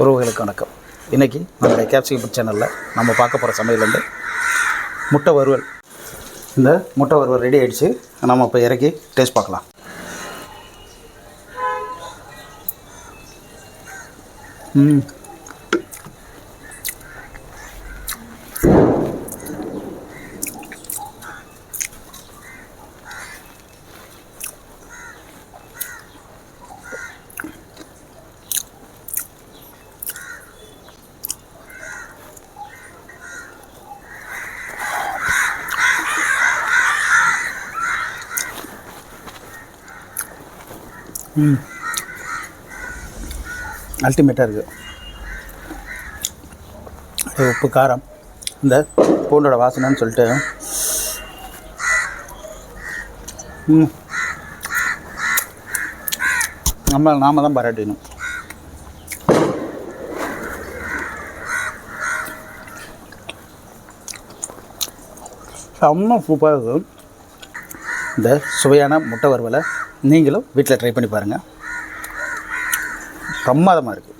உறவுகளுக்கு வணக்கம். இன்றைக்கி நம்முடைய கேப்சிகம் சேனலில் நம்ம பார்க்க போகிற சமையல் வந்து முட்டை வறுவல். இந்த முட்டை வறுவல் ரெடி ஆகிடுச்சு நம்ம இப்போ இறக்கி டேஸ்ட் பார்க்கலாம். ம். அல்டிமேட்டாக இருக்குது உப்பு காரம். இந்த பூண்டோட வாசனைன்னு சொல்லிட்டு. ம். நம்ம நாம தான் பாராட்டிடணும் செம்ம சூப்பராக இருக்குது இந்த சுவையான முட்டை வறுவலை நீங்களும் வீட்டில் ட்ரை பண்ணி பாருங்கள் பிரமாதமாக இருக்குது